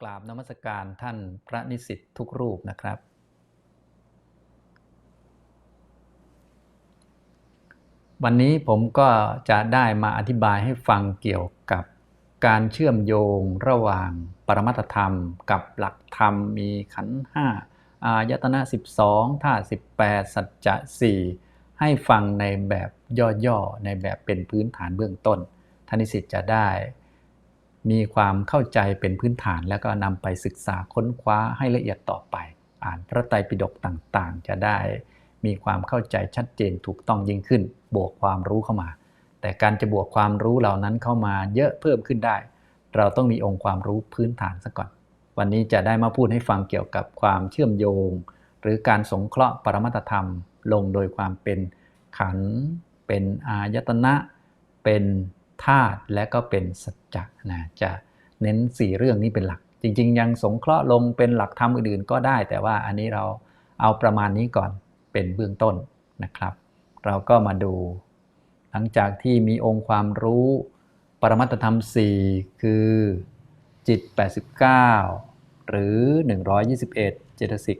กราบนมัสการท่านพระนิสิตทุกรูปนะครับ วันนี้ผมก็จะได้มาอธิบายให้ฟังเกี่ยวกับการเชื่อมโยงระหว่างปรมัตธรรมกับหลักธรรมมีขันธ์ห้าอายตนะ 12ท่า18 สัจจะ4ให้ฟังในแบบย่อๆ ในแบบเป็นพื้นฐานเบื้องต้นท่านนิสิตจะได้ มีความเข้าใจเป็นพื้นฐาน แล้วก็นำไปศึกษาค้นคว้าให้ละเอียดต่อไป อ่านพระไตรปิฎกต่างๆ จะได้มีความเข้าใจชัดเจนถูกต้องยิ่งขึ้น บวกความรู้เข้ามา แต่การจะบวกความรู้เหล่านั้นเข้ามาเยอะเพิ่มขึ้นได้ เราต้องมีองค์ความรู้พื้นฐานซะก่อน วันนี้จะได้มาพูดให้ฟังเกี่ยวกับความเชื่อมโยง หรือการสงเคราะห์ปรมัตธรรม ลงโดยความเป็นขัน เป็นอายตนะ เป็น ธาตุและก็เป็นสัจจะนะจะเน้น 4 เรื่องนี้เป็นหลัก จริง ๆ ยังสงเคราะห์ลงเป็นหลักธรรมอื่นๆ ก็ได้ แต่ว่าอันนี้เราเอาประมาณนี้ก่อนเป็นเบื้องต้นนะครับ เราก็มาดู หลังจากที่มีองค์ความรู้ปรมัตธรรม 4 คือจิต 89 หรือ 121 เจตสิก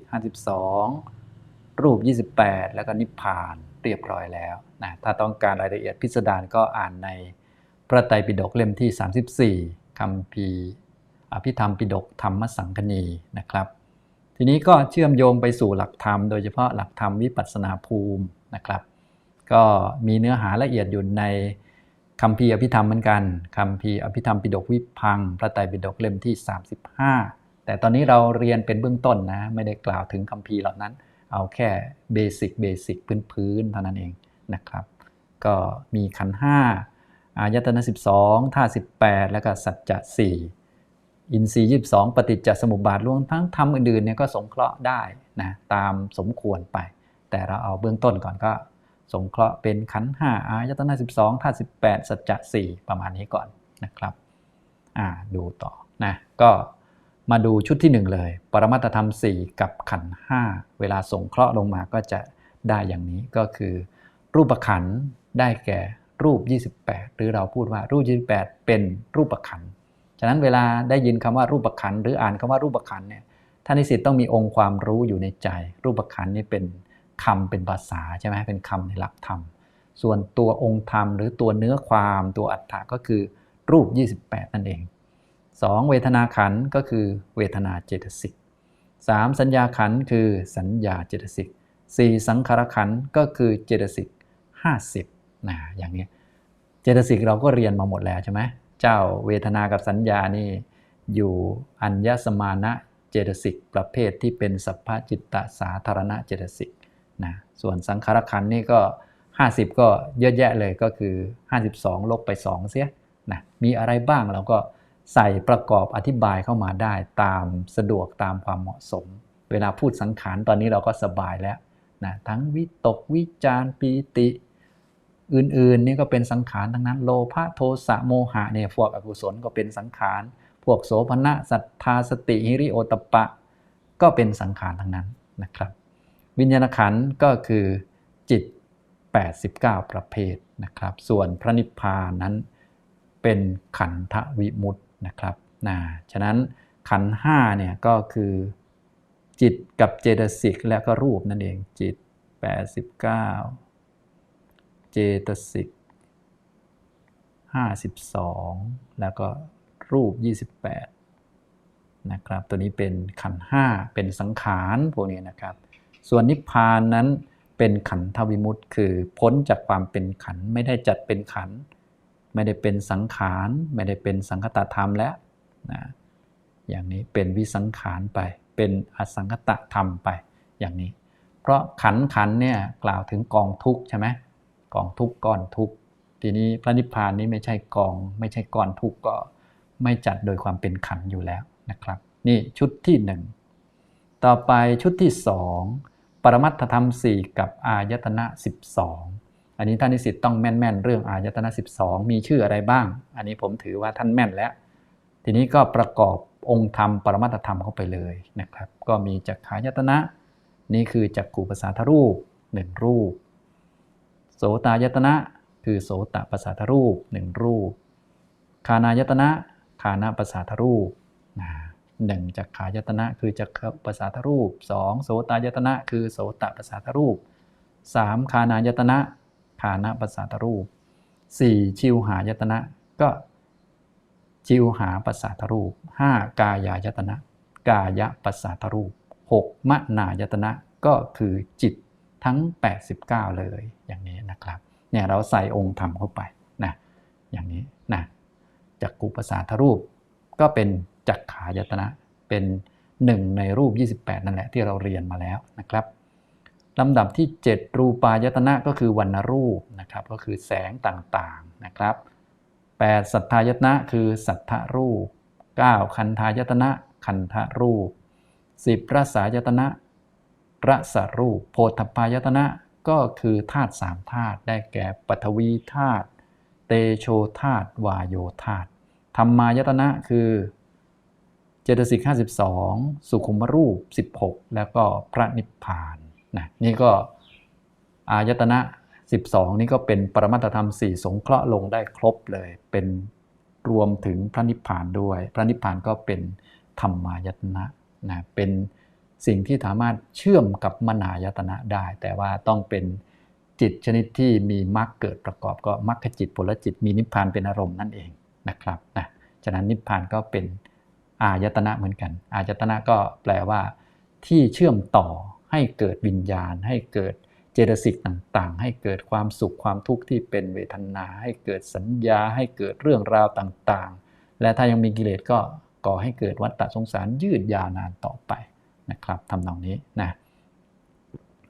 52 รูป 28 แล้วก็นิพพานเรียบร้อยแล้วนะถ้าต้องการรายละเอียดพิสดารก็อ่านใน พระไตรปิฎกเล่มที่ 34คำพีอภิธรรมปิฎกธรรมสังคณีนะครับ ทีนี้ก็เชื่อมโยงไปสู่หลักธรรม โดยเฉพาะหลักธรรมวิปัสสนาภูมินะครับ ก็มีเนื้อหาละเอียดอยู่ในคำพีอภิธรรมเหมือนกันคำพีอภิธรรมปิฎกวิพังพระไตรปิฎกเล่มที่ 35 แต่ตอนนี้เราเรียนเป็นเบื้องต้นนะไม่ได้กล่าวถึงคำพีเหล่านั้น เอาแค่เบสิกเบสิกพื้นๆเท่านั้นเองนะครับ ก็มีขันห้า อายตนะ 12ท่า18 แล้วก็สัจจะ4อินทรีย์22 ปฏิจจสมุปบาทรวมทั้งธรรมอื่นๆเนี่ยก็สงเคราะห์ได้นะตามสมควรไป แต่เราเอาเบื้องต้นก่อนก็ สงเคราะห์เป็นขันห้าอายตนะ 12ท่า18 สัจจะ4ประมาณนี้ก่อนนะครับอ่าดูต่อนะก็มาดูชุดที่ 1 เลย ปรมัตถธรรม 4 กับขันธ์5เวลาสงเคราะห์ลงมาก็จะได้อย่างนี้ก็คือ รูปขันได้แก่ รูป 28 หรือเราพูดว่ารูป 28 เป็นรูปขันฉะนั้นเวลาได้ยินคำว่ารูปขันหรืออ่านคำว่ารูปขันเนี่ยท่านนิสิตต้องมีองค์ความรู้อยู่ในใจ รูปขันธ์นี่เป็นคำเป็นภาษาใช่ไหมเป็นคำในหลักธรรม ส่วนตัวองค์ธรรม หรือตัวเนื้อความตัวอัฏฐะก็คือรูป 28 นั่นเอง 2. เวทนาขันก็คือเวทนาเจตสิก 3. สัญญาขันคือสัญญาเจตสิก 4. สังขารขันก็คือเจตสิก50 นะอย่างนี้เจตสิกเราก็เรียนมาหมดแล้วใช่ไหมเจ้าเวทนากับสัญญานี่อยู่อัญญสมานะเจตสิกประเภทที่เป็นสัพพจิตตสาธารณะเจตสิกนะส่วนสังขารขันนี่ก็ 50 ก็เยอะแยะเลยก็คือ 52 ลบไป 2 เสียนะมีอะไรบ้างเราก็ใส่ประกอบอธิบายเข้ามาได้ตามสะดวกตามความเหมาะสม เวลาพูดสังขารตอนนี้เราก็สบายแล้วนะทั้งวิตกวิจารปีติ อื่นๆนี่ก็เป็นสังขารทั้งนั้นโลภะโทสะโมหะเนี่ยพวกอกุศลก็เป็นสังขารพวกโสภณะศรัทธาสติหิริโอตปะ ก็เป็นสังขารทั้งนั้นนะครับ วิญญาณขันธ์ก็คือจิต 89 ประเภทนะครับ ส่วนพระนิพพานนั้นเป็นขันธวิมุตตินะครับนะฉะนั้นขันธ์ห้าเนี่ยก็คือจิตกับเจตสิกและก็รูปนั่นเองจิต 89 เจตสิก52 แล้วก็รูป 28 นะครับ ตัวนี้เป็นขันห้าเป็นสังขารพวกนี้นะครับ ส่วนนิพพานนั้นเป็นขันธวิมุตต์คือพ้นจากความเป็นขันไม่ได้จัดเป็นขัน ไม่ได้เป็นสังขาร ไม่ได้เป็นสังคตธรรมแล้วนะอย่างนี้เป็นวิสังขารไป เป็นอสังคตธรรมไปอย่างนี้ เพราะขันขันเนี่ยกล่าวถึงกองทุกข์ใช่ไหม องทุกข์ก้อนทุกข์ทีนี้พระนิพพานนี้ไม่ใช่กอง ไม่ใช่ก้อนทุกข์ก็ไม่จัดโดยความเป็นขันอยู่แล้วนะครับ นี่ชุดที่หนึ่งต่อไปชุดที่สองปรมัตถธรรม 4 กับอายตนะ 12 อันนี้ท่านนิสิตต้องแม่นๆเรื่องอายตนะ 12 มีชื่ออะไรบ้าง อันนี้ผมถือว่าท่านแม่นแล้ว ทีนี้ก็ประกอบองค์ธรรมปรมัตถธรรมเข้าไปเลยนะครับ ก็มีจักขายตนะ นี่คือจักขูภาษาทรูปหนึ่งรูป โสตายตนะ คือโสตประสาทรูปหนึ่งรูป คานายตนะคานาประสาทรูปนะ1จักขายตนะคือจักขประสาทรูป2โสตายตนะ คือโสตประสาทรูป3คานายตนะคานะประสาทรูป4ชิวหายตนะก็ชิวหาประสาทรูป5กายายตนะ กายประสาทรูป6มนายตนะก็คือจิต ทั้ง 89 เลยอย่างนี้นะครับเนี่ยเราใส่องค์ธรรมเข้าไปนะอย่างนี้นะจักกุประสาทรูป ก็เป็นจักขายตนะเป็นหนึ่งในรูป 28 นั่นแหละที่เราเรียนมาแล้วนะครับลำดับที่ 7 รูปายตนะก็คือวรรณรูปนะครับก็คือแสงต่างๆนะครับ 8 สัทธายตนะคือสัทธรูป 9 คันธายตนะคันธรูป 10รสายตนะ ระสรูป โพธพายตนะก็คือธาตุสามธาตุได้แก่ปฐวีธาตุเตโชธาตุวายโยธาตุธรรมายตนะคือเจตสิก52 สุขุมรูป 16 แล้วก็พระนิพพานนะนี่ก็อายตนะ 12 นี่ก็เป็นปรมัตถธรรม 4 สงเคราะห์ลงได้ครบเลย เป็นรวมถึงพระนิพพานด้วย พระนิพพานก็เป็นธรรมายตนะนะเป็น สิ่งที่สามารถเชื่อมกับมนายตนะได้ แต่ว่าต้องเป็นจิตชนิดที่มีมรรคเกิดประกอบก็มรรคจิตผลจิตมีนิพพานเป็นอารมณ์นั่นเองนะครับนะฉะนั้นนิพพานก็เป็นอายตนะเหมือนกัน อายตนะก็แปลว่า ที่เชื่อมต่อให้เกิดวิญญาณ ให้เกิดเจตสิกต่างๆ ให้เกิดความสุขความทุกข์ที่เป็นเวทนา ให้เกิดสัญญา ให้เกิดเรื่องราวต่างๆ และถ้ายังมีกิเลสก็ก่อให้เกิดวัฏฏะสงสารยืดยาวนานต่อไป นะครับทำนองนี้นะ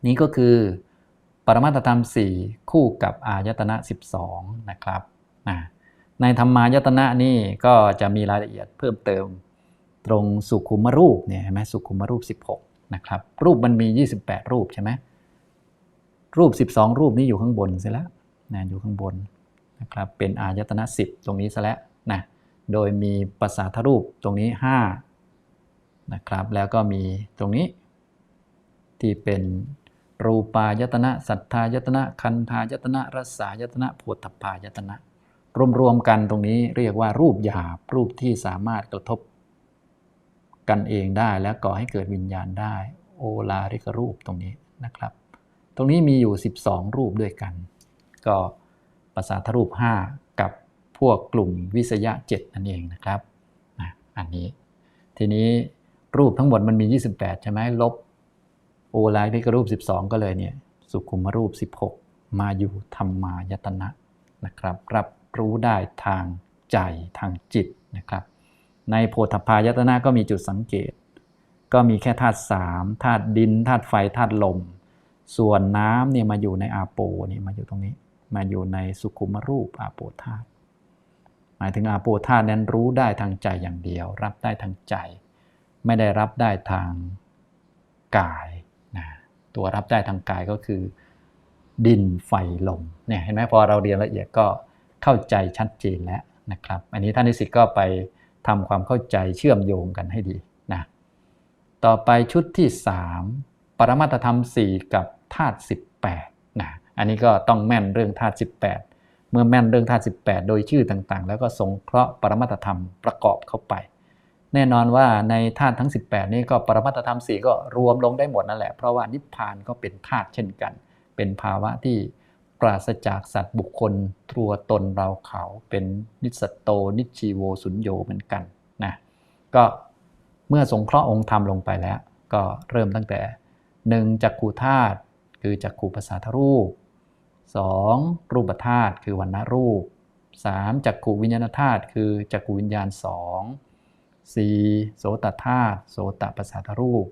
นี่ก็คือปรมัตธรรม 4 คู่กับอายตนะ 12 นะครับนะในธรรมายตนะนี่ก็จะมีรายละเอียดเพิ่มเติมตรงสุขุมรูปเนี่ยเห็นไหมสุขุมรูป 16 นะครับ รูปมันมี 28 รูปใช่ไหมรูป 12 รูปนี้อยู่ข้างบนเสียแล้วนะอยู่ข้างบนนะครับเป็นอายตนะ 10 ตรงนี้ซะแล้วนะโดยมีภาษาทรูปตรงนี้ 5 นะครับ แล้วก็มีตรงนี้ที่เป็นรูปายตนะ สัทธายตนะ คันธายตนะ รสายตนะโพธพายตนะ รวมๆกันตรงนี้เรียกว่ารูปหยาบรูปที่สามารถกระทบกันเองได้และก่อให้เกิดวิญญาณได้ โอลาริกรูปตรงนี้นะครับ ตรงนี้มีอยู่ 12 รูปด้วยกัน ก็ภาษาทรูป 5 กับพวกกลุ่มวิสยะ 7 นั่นเองนะครับอันนี้ ทีนี้ รูปทั้งหมดมันมี 28 ใช่ไหมลบโอไลทิกรูป 12 ก็เลยเนี่ยสุขุมรูป 16 มาอยู่ธรรมายตนะนะครับ รับรู้ได้ทางใจทางจิตนะครับ ในโพธพายตนะก็มีจุดสังเกต ก็มีแค่ธาตุสามธาตุดินธาตุไฟธาตุลม ส่วนน้ำเนี่ยมาอยู่ในอาโปนี่มาอยู่ตรงนี้ มาอยู่ในสุขุมรูปอาโปธาตุหมายถึงอาโปธาตุนั้นรู้ได้ทางใจอย่างเดียว รับได้ทางใจ ไม่ได้รับได้ทางกายนะตัวรับได้ทางกายก็คือ ดินไฟลมเนี่ยเห็นไหมพอเราเรียนละเอียดก็เข้าใจชัดเจนแล้วนะครับ อันนี้ท่านนิสิตก็ไปทำความเข้าใจเชื่อมโยงกันให้ดีนะต่อไปชุดที่ 3 ปรมัตธรรม 4 กับธาตุ18นะอันนี้ก็ต้องแม่นเรื่องธาตุ18 เมื่อแม่นเรื่องธาตุ18 โดยชื่อต่างๆ แล้วก็สงเคราะห์ปรมัตธรรมประกอบเข้าไป แน่นอนว่าในธาตุทั้ง 18 นี้ก็ปรมัตธรรม4ก็รวมลงได้หมดนั่นแหละ เพราะว่านิพพานก็เป็นธาตุเช่นกัน เป็นภาวะที่ปราศจากสัตว์บุคคลตัวตนเราเขาเป็นนิสตโตนิชีโวสุญโยเหมือนกันนะก็เมื่อสงเคราะห์องค์ธรรมลงไปแล้ว ก็เริ่มตั้งแต่หนึ่งจักขูธาตุคือจักขูภาษาทรูป 2. รูปธาตุคือวันณรูป 3. จักขูวิญญาณธาตุคือจักขูวิญญาณ2 4. โสตธาตุโสตภาษาทรูป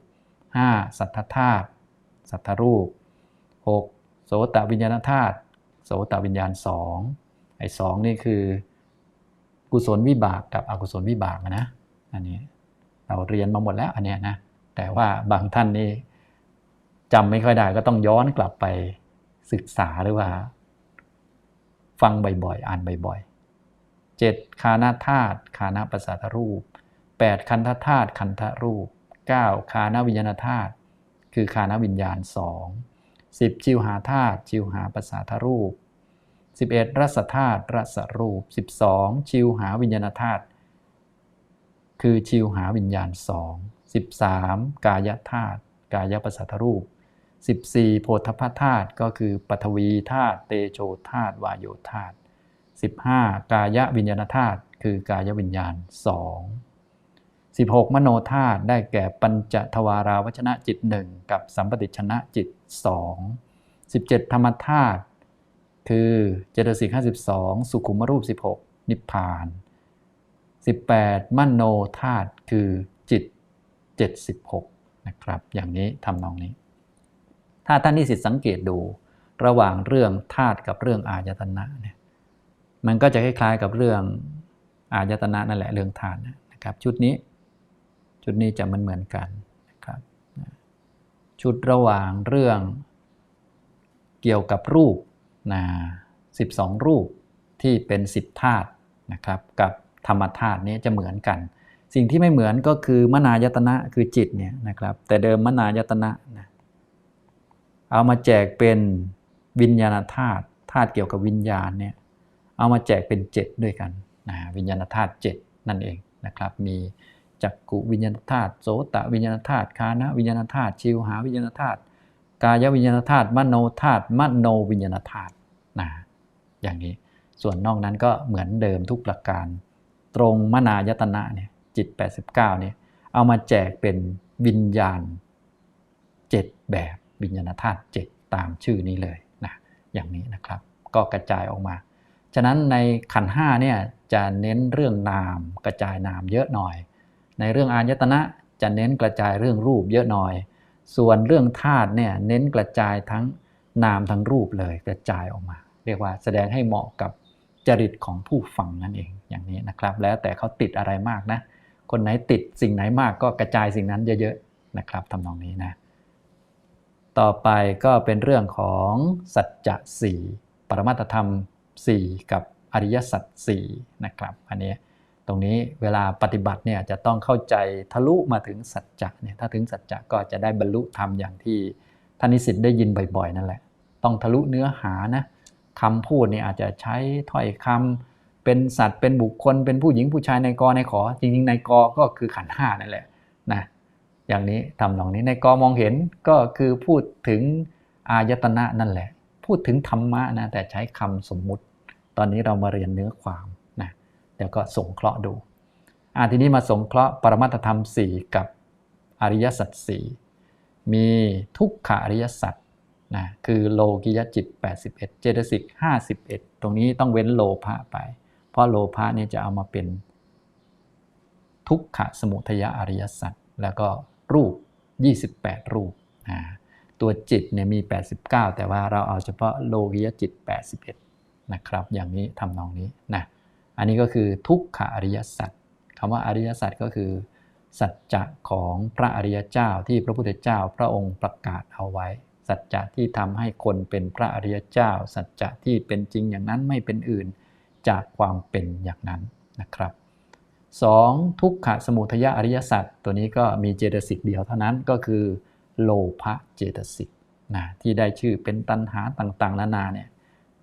5. สัทธธาตุสัทธรูป 6. โสตวิญญาณธาตุโสตวิญญาณ2ไอ้สองนี่คือ กุศลวิบากกับอกุศลวิบากนะอันนี้เราเรียนมาหมดแล้วอันเนี้ยนะแต่ว่าบางท่านนี่จำไม่ค่อยได้ก็ต้องย้อนกลับไปศึกษาหรือว่า ฟังบ่อยๆ อ่านบ่อยๆ 7. คานาธาตุคานาประสาทรูป 8. คันธธาตุคันธรูป 9. คานาวิญญาณธาตุคือคานาวิญญาณ2 10. ชิวหาธาตุชิวหาประสาทรูป 11. รัศธาตุรัศรูป 12. ชิวหาวิญญาณธาตุคือชิวหาวิญญาณสอง13 กายธาตุกายประสาทรูป 14 โพธพธาตุก็คือปฐวีธาตุเตโชธาตุวายโยธาตุ15 กายวิญญาณธาตุคือกายวิญญาณ2 16 มโนธาตุได้แก่ปัญจทวาราวชนะจิต1กับสัมปติชนะจิต 2 17 ธรรมธาตุคือเจตสิก52 สุขุมรูป 16 นิพพาน 18 มโนธาตุคือจิต 76 นะครับ อย่างนี้ทำนองนี้ ถ้าท่านนิสิตสังเกตดูระหว่างเรื่องธาตุกับเรื่องอายตนะเนี่ยมันก็จะคล้ายๆกับเรื่องอายตนะนั่นแหละเรื่องธาตุนะครับ ชุดนี้ ชุดนี้จะมันเหมือนกันนะครับชุดระหว่างเรื่องเกี่ยวกับรูปนะ12 รูปที่เป็น 10ธาตุนะครับกับธรรมธาตุนี้จะเหมือนกัน สิ่งที่ไม่เหมือนก็คือมนายตนะคือจิตเนี่ยนะครับแต่เดิมมนายตนะนะเอามาแจกเป็นวิญญาณธาตุธาตุเกี่ยวกับวิญญาณเนี่ยเอามาแจกเป็น 7 ด้วยกันนะวิญญาณธาตุ7นั่นเองนะครับมี จักกุวิญญาณธาตุโสตวิญญาณธาตุคานะวิญญาณธาตุชิวหาวิญญาณธาตุกายวิญญาณธาตุมโนธาตุมโนวิญญาณธาตุนะอย่างนี้ส่วนนอกนั้นก็เหมือนเดิมทุกประการ ตรงมนายตนะเนี่ยจิต 89เนี่ยเอามาแจกเป็นวิญญาณ 7 แบบวิญญาณธาตุ7ตามชื่อนี้เลยนะอย่างนี้นะครับ ก็กระจายออกมา ฉะนั้นในขันห้าเนี่ยจะเน้นเรื่องนามกระจายนามเยอะหน่อย ในเรื่องอายตนะจะเน้นกระจายเรื่องรูปเยอะหน่อย ส่วนเรื่องธาตุเนี่ยเน้นกระจายทั้งนามทั้งรูปเลยกระจายออกมา เรียกว่าแสดงให้เหมาะกับจริตของผู้ฟังนั่นเองอย่างนี้นะครับ แล้วแต่เขาติดอะไรมากนะ คนไหนติดสิ่งไหนมากก็กระจายสิ่งนั้นเยอะๆนะครับทำนองนี้นะ ต่อไปก็เป็นเรื่องของสัจจะสี่ปรมัตธรรม 4 กับอริยสัจสีนะครับอันนี้ ตรงนี้เวลาปฏิบัติเนี่ยจะต้องเข้าใจทะลุมาถึงสัจจะเนี่ยถ้าถึงสัจจะก็จะได้บรรลุธรรมอย่างที่ท่านนิสิตได้ยินบ่อยๆ นั่นแหละ ต้องทะลุเนื้อหานะคำพูดเนี่ยอาจจะใช้ถ้อยคำเป็นสัตว์เป็นบุคคล เป็นผู้หญิงผู้ชายในกอในขอ จริงๆในกอก็คือขันห้านั่นแหละนะอย่างนี้ทำนองนี้ในกอมองเห็นก็คือพูดถึงอายตนะนั่นแหละ พูดถึงธรรมะนะแต่ใช้คำสมมุติ ตอนนี้เรามาเรียนเนื้อความ เดี๋ยวก็สงเคราะห์ดูอ่าทีนี้มาสงเคราะห์ปรมัตธรรม 4 กับอริยสัจสี่มีทุกขอริยสัจนะคือโลกิยจิต 81 เจตสิก 51 ตรงนี้ต้องเว้นโลภะไป เพราะโลภะเนี่ยจะเอามาเป็น ทุกขสมุทยอริยสัจแล้วก็รูป 28 รูปนะตัวจิตเนี่ยมี 89 แต่ว่าเราเอาเฉพาะโลกิยจิต 81 นะครับ อย่างนี้ทำนองนี้นะ อันนี้ก็คือทุกขอริยสัจคำว่าอริยสัจก็คือ สัจจะของพระอริยเจ้าที่พระพุทธเจ้าพระองค์ประกาศเอาไว้ สัจจะที่ทำให้คนเป็นพระอริยเจ้า สัจจะที่เป็นจริงอย่างนั้นไม่เป็นอื่นจากความเป็นอย่างนั้นนะครับ 2. ทุกขสมุทยอริยสัจตัวนี้ก็มีเจตสิกเดียวเท่านั้นก็คือโลภะเจตสิกนะที่ได้ชื่อเป็นตัณหาต่างๆ นานาเนี่ย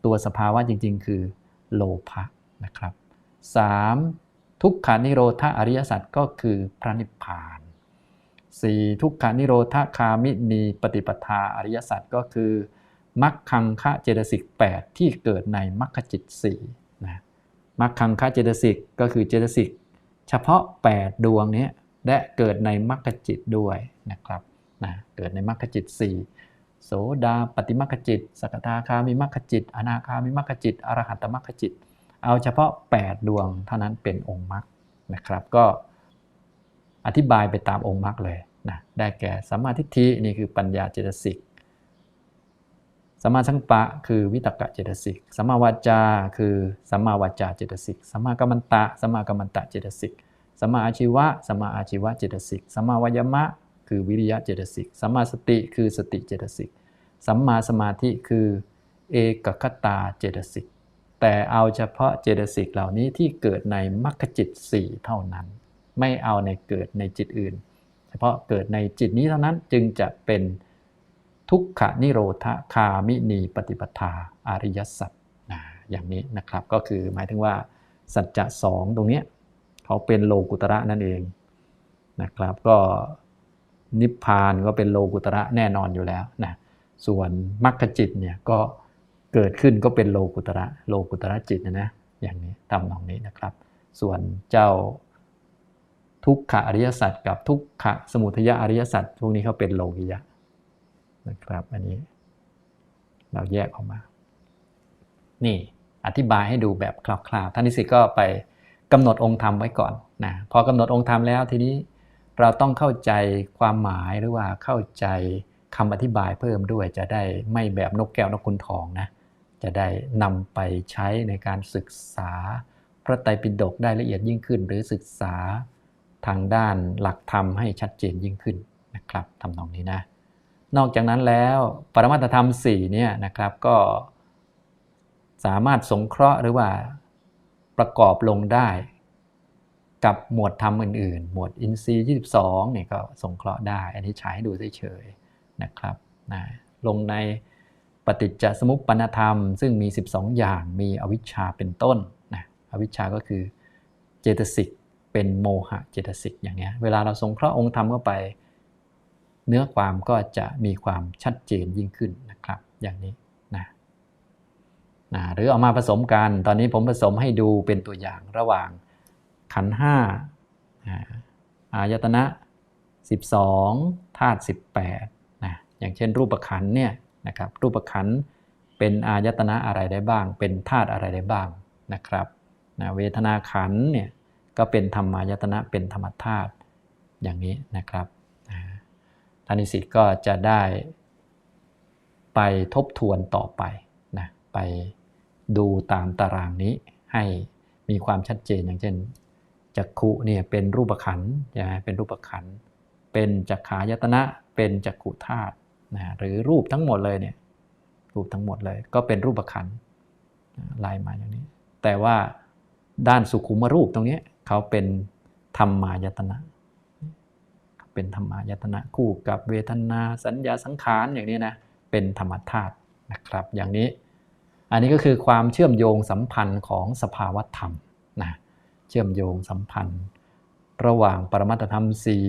ตัวสภาวะจริงๆ คือโลภะนะครับ 3. ทุกขานิโรธอริยสัจก็คือพระนิพพาน 4. ทุกขานิโรธคามินีปฏิปทาอริยสัจก็คือมัคคังคะเจตสิก8ที่เกิดในมัคคจิต4นะมัคคังคะเจตสิกก็คือเจตสิกเฉพาะ 8 ดวงนี้และเกิดในมัคคจิตด้วยนะครับนะเกิดในมัคคจิต 4 โสดาปฏิมัคคจิต สกทาคามิมัคคจิต อนาคามิมัคคจิต อรหัตตมัคคจิต เอาเฉพาะ 8 ดวงเท่านั้นเป็นองค์มรรคนะครับก็อธิบายไปตามองค์มรรคเลยนะได้แก่สัมมาทิฏฐินี่คือปัญญาเจตสิกสัมมาสังปะคือวิตกะเจตสิกสัมมาวาจาคือสัมมาวาจาเจตสิกสัมมากัมมันตะสัมมากัมมันตะเจตสิกสัมมาอาชีวะสัมมาอาชีวะเจตสิกสัมมาวายมะ คือวิริยะเจตสิกสัมมาสติคือสติเจตสิกสัมมาสมาธิคือเอกคตาเจตสิก แต่เอาเฉพาะเจตสิกเหล่านี้ที่เกิดในมรรคจิต4เท่านั้น ไม่เอาในเกิดในจิตอื่น เฉพาะเกิดในจิตนี้เท่านั้นจึงจะเป็นทุกขนิโรธคามินีปฏิปทาอริยสัจนะอย่างนี้นะครับก็คือหมายถึงว่าสัจจะสองตรงนี้เขาเป็นโลกุตระนั่นเองนะครับก็นิพพานก็เป็นโลกุตระแน่นอนอยู่แล้วนะส่วนมรรคจิตเนี่ยก็ เกิดขึ้นก็เป็นโลกุตระโลกุตระจิตนะนะอย่างนี้ตามนองนี้นะครับ ส่วนเจ้าทุกขอริยสัจกับทุกขสมุทยอริยสัจพวกนี้เขาเป็นโลกิยะนะครับอันนี้ เราแยกออกมา นี่อธิบายให้ดูแบบคร่าวๆท่านนิสิตก็ไปกำหนดองค์ธรรมไว้ก่อนนะพอกำหนดองค์ธรรมแล้วทีนี้เราต้องเข้าใจความหมายหรือว่าเข้าใจคำอธิบายเพิ่มด้วยจะได้ไม่แบบนกแก้วนกขุนทองนะ จะได้นำไปใช้ในการศึกษา พระไตรปิฎกได้ละเอียดยิ่งขึ้น หรือศึกษาทางด้านหลักธรรมให้ชัดเจนยิ่งขึ้นนะครับทำตรงนี้นะ นอกจากนั้นแล้วปรมัตธรรม4เนี่ยนะครับก็สามารถสงเคราะห์หรือว่าประกอบลงได้ กับหมวดธรรมอื่นๆ หมวดอินทรีย์22เนี่ยก็สงเคราะห์ได้ อันนี้ใช้ให้ดูเฉยๆนะครับนะลงใน ปฏิจจสมุปปนธรรม ซึ่งมี 12 อย่างมีอวิชชาเป็นต้นนะอวิชชาก็คือเจตสิกเป็นโมหะเจตสิกอย่างนี้เวลาเราสงเคราะห์องค์ธรรมเข้าไป เนื้อความก็จะมีความชัดเจนยิ่งขึ้นนะครับ อย่างนี้นะนะหรือเอามาผสมกันตอนนี้ผมผสมให้ดูเป็นตัวอย่างระหว่างขันห้าอายตนะ 12ธาตุ18นะอย่างเช่นรูปขันเนี่ย นะครับรูปขันเป็นอายตนะอะไรได้บ้าง เป็นธาตุอะไรได้บ้างนะครับนะเวทนาขันเนี่ยก็เป็นธรรมายตนะเป็นธรรมธาตุอย่างนี้นะครับท่านนิสิตก็จะได้ไปทบทวนต่อไปนะไปดูตามตารางนี้ให้มีความชัดเจนอย่างเช่นจักขุเนี่ยเป็นรูปขันใช่ไหมเป็นรูปขันเป็นจักขายตนะเป็นจักขุธาตุ นะหรือรูปทั้งหมดเลยเนี่ยรูปทั้งหมดเลย ก็เป็นรูปขันลายมาอย่างนี้ แต่ว่าด้านสุขุมรูปตรงนี้เขาเป็นธรรมายตนะ เป็นธรรมายตนะคู่กับเวทนาสัญญาสังขารอย่างนี้นะเป็นธรรมธาตุนะครับ อย่างนี้ อันนี้ก็คือความเชื่อมโยงสัมพันธ์ของสภาวธรรมนะเชื่อมโยงสัมพันธ์ ระหว่างปรมัตธรรมสี่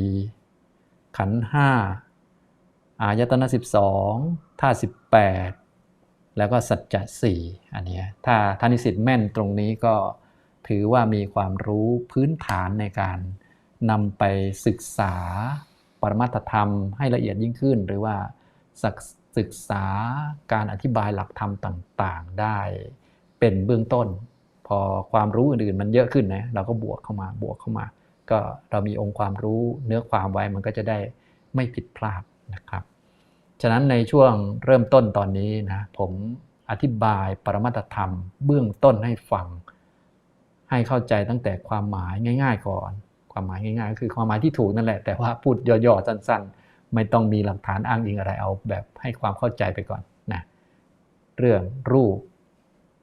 ขันห้า อายตนะ 12ท่า18 แล้วก็สัจจะสี่อันนี้ถ้าท่านิสิตแม่นตรงนี้ก็ถือว่ามีความรู้พื้นฐานในการนำไปศึกษาปรมัตธรรมให้ละเอียดยิ่งขึ้น หรือว่าศึกษาการอธิบายหลักธรรมต่างๆ ได้เป็นเบื้องต้น พอความรู้อื่นๆ มันเยอะขึ้นนะเราก็บวกเข้ามาบวกเข้ามา ก็เรามีองค์ความรู้เนื้อความไว้มันก็จะได้ไม่ผิดพลาด นะครับฉะนั้นในช่วงเริ่มต้นตอนนี้นะผมอธิบายปรมัตธรรมเบื้องต้นให้ฟัง ให้เข้าใจตั้งแต่ความหมายง่าย ๆ ก่อน ความหมายง่ายๆก็คือความหมายที่ถูกนั่นแหละ แต่ว่าพูดย่อๆสั้น ๆ ไม่ต้องมีหลักฐานอ้างอิงอะไรเอาแบบให้ความเข้าใจไปก่อนนะเรื่องรูป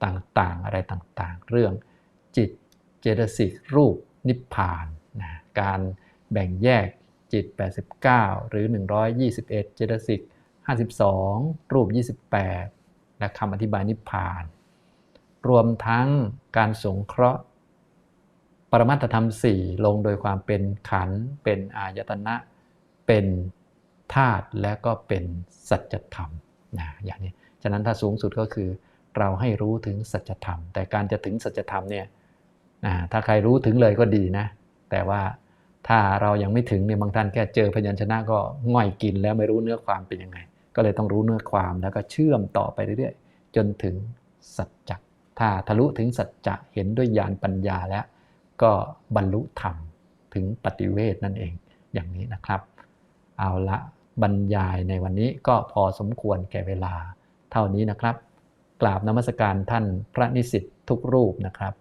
ต่างๆอะไรต่างๆ เรื่องจิตเจตสิกรูปนิพพานนะการแบ่งแยก จิต 89 หรือ 121 เจตสิก 52 รูป 28 และคำอธิบายนิพพาน รวมทั้งการสงเคราะห์ ปรมัตธรรมสี่ลงโดยความเป็นขัน เป็นอายตนะ เป็นธาตุและก็เป็นสัจธรรมนะอย่างนี้ ฉะนั้นถ้าสูงสุดก็คือเราให้รู้ถึงสัจธรรม แต่การจะถึงสัจธรรมเนี่ยนะถ้าใครรู้ถึงเลยก็ดีนะ แต่ว่า ถ้าเรายังไม่ถึงเนี่ยบางท่านแค่เจอพยัญชนะก็ง่อยกินแล้วไม่รู้เนื้อความเป็นยังไง ก็เลยต้องรู้เนื้อความแล้วก็เชื่อมต่อไปเรื่อยๆ จนถึงสัจจะถ้าทะลุถึงสัจจะเห็นด้วยญาณปัญญาแล้ว ก็บรรลุธรรมถึงปฏิเวทนั่นเองอย่างนี้นะครับ เอาละบรรยายในวันนี้ก็พอสมควรแก่เวลา เท่านี้นะครับ กราบนมัสการท่านพระนิสิตทุกรูปนะครับ